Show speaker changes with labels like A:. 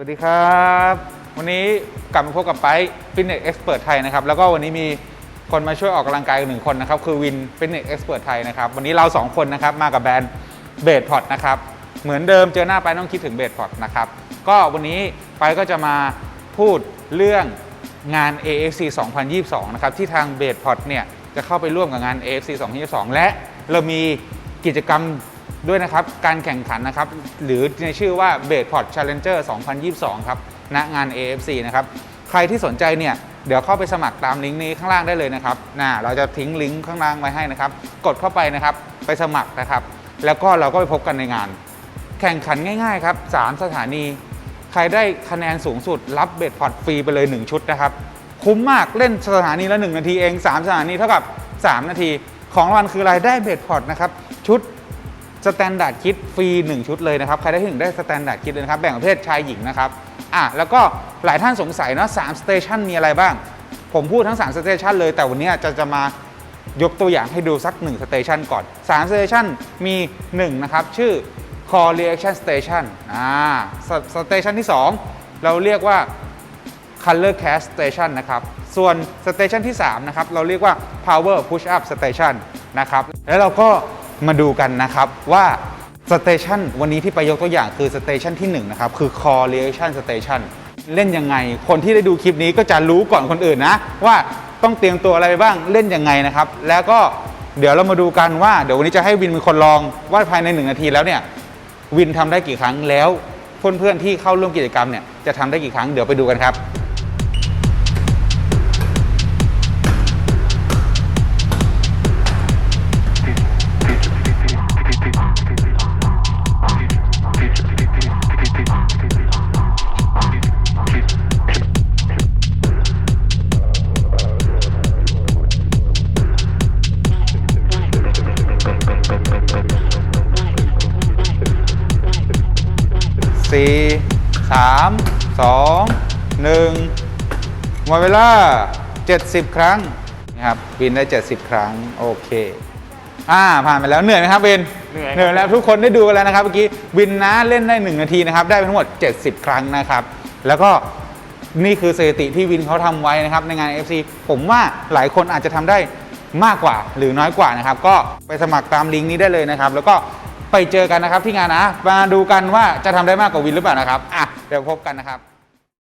A: สวัสดีครับ วันนี้กลับมาพบกับไปฟิตเนสเอ็กซ์เพรสไทยนะครับ แล้วก็วันนี้มีคนมาช่วยออกกำลังกายหนึ่งคนนะครับ คือวินฟิตเนสเอ็กซ์เพรสไทยนะครับ วันนี้เราสองคนนะครับ มากับแบรนด์เบดพอตนะครับ เหมือนเดิมเจอหน้าไปต้องคิดถึงเบดพอตนะครับ ก็วันนี้ไปก็จะมาพูดเรื่องงาน AFC 2022 นะครับ ที่ทางเบดพอตเนี่ยจะเข้าไปร่วมกับงาน AFC 2022 และเรามีกิจกรรม ด้วยนะครับ การแข่งขันนะครับ หรือในชื่อว่า b a d p o t Challenger 2022 ครับณงาน AFC นะครับ ใครที่สนใจเนี่ย เดี๋ยวเข้าไปสมัครตามลิงก์นี้ข้างล่างได้เลยนะครับน่าเราจะทิ้งลิงก์ข้างล่างไว้ให้นะครับ กดเข้าไปนะครับ ไปสมัครนะครับ แล้วก็เราก็ไปพบกันในงาน แข่งขันง่ายๆครับ 3 สถานี ใครได้คะแนนสูงสุดรับเบดพอร์ตฟรีไปเลย 1 ชุดนะครับ คุ้มมากเล่นสถานีละ 1 นาทีเอง 3 สถานีเท่ากับ 3 นาที ของรางวัลคือรายได้เบดพอร์ตนะครับ ชุด สแตนดาร์ดคิดฟรี 1 ชุดเลยนะครับใครได้ที่หนึ่งได้สแตนดาร์ดคิดเลยนะครับแบ่งประเภทชายหญิงนะครับอะแล้วก็หลายท่านสงสัยเนาะสามสเตชันมีอะไรบ้าง ผมพูดทั้ง3สเตชันเลยแต่วันนี้จะจะมายกตัวอย่างให้ดูสัก1สเตชันก่อน3สเตชันมี1นะครับชื่อ Core Reaction Station อ่าสเตชันที่ 2 เราเรียกว่า Color Cast Station นะครับ ส่วนสเตชันที่3นะครับเราเรียกว่า Power Push Up Station นะครับ แล้วเราก็ มาดูกันนะครับว่าสเตชันวันนี้ที่ไปยกตัวอย่างคือสเตชันที่1นะครับคือ correlation Station เล่นยังไง คนที่ได้ดูคลิปนี้ก็จะรู้ก่อนคนอื่นนะ ว่าต้องเตรียมตัวอะไรบ้างเล่นยังไงนะครับ แล้วก็เดี๋ยวเรามาดูกันว่า เดี๋ยววันนี้จะให้วินเป็นคนลองว่าภายใน 1 นาทีแล้วเนี่ยวินทำได้กี่ครั้งแล้วเพื่อนๆที่เข้าร่วมกิจกรรมเนี่ยจะทำได้กี่ครั้งเดี๋ยวไปดูกันครับ สี่สามสองหนึ่งหมดเวลา 70 ครั้งนะครับวินได้ 70 ครั้ง โอเคอ่าผ่านไปแล้วเหนื่อยไหมครับวิน
B: เหนื่อยครับ
A: เหนื่อยแล้วทุกคนได้ดูกันแล้วนะครับเมื่อกี้วินนะเล่นได้ 1 นาทีนะครับได้ไปทั้งหมด 70 ครั้งนะครับ แล้วก็นี่คือสถิติที่วินเขาทำไว้นะครับในงาน FC ผมว่าหลายคนอาจจะทำได้มากกว่าหรือน้อยกว่านะครับ ก็ไปสมัครตามลิงก์นี้ได้เลยนะครับ แล้วก็ ไปเจอกันนะครับที่งานนะ มาดูกันว่าจะทำได้มากกว่าวินหรือเปล่านะครับอะเดี๋ยวพบกันนะครับ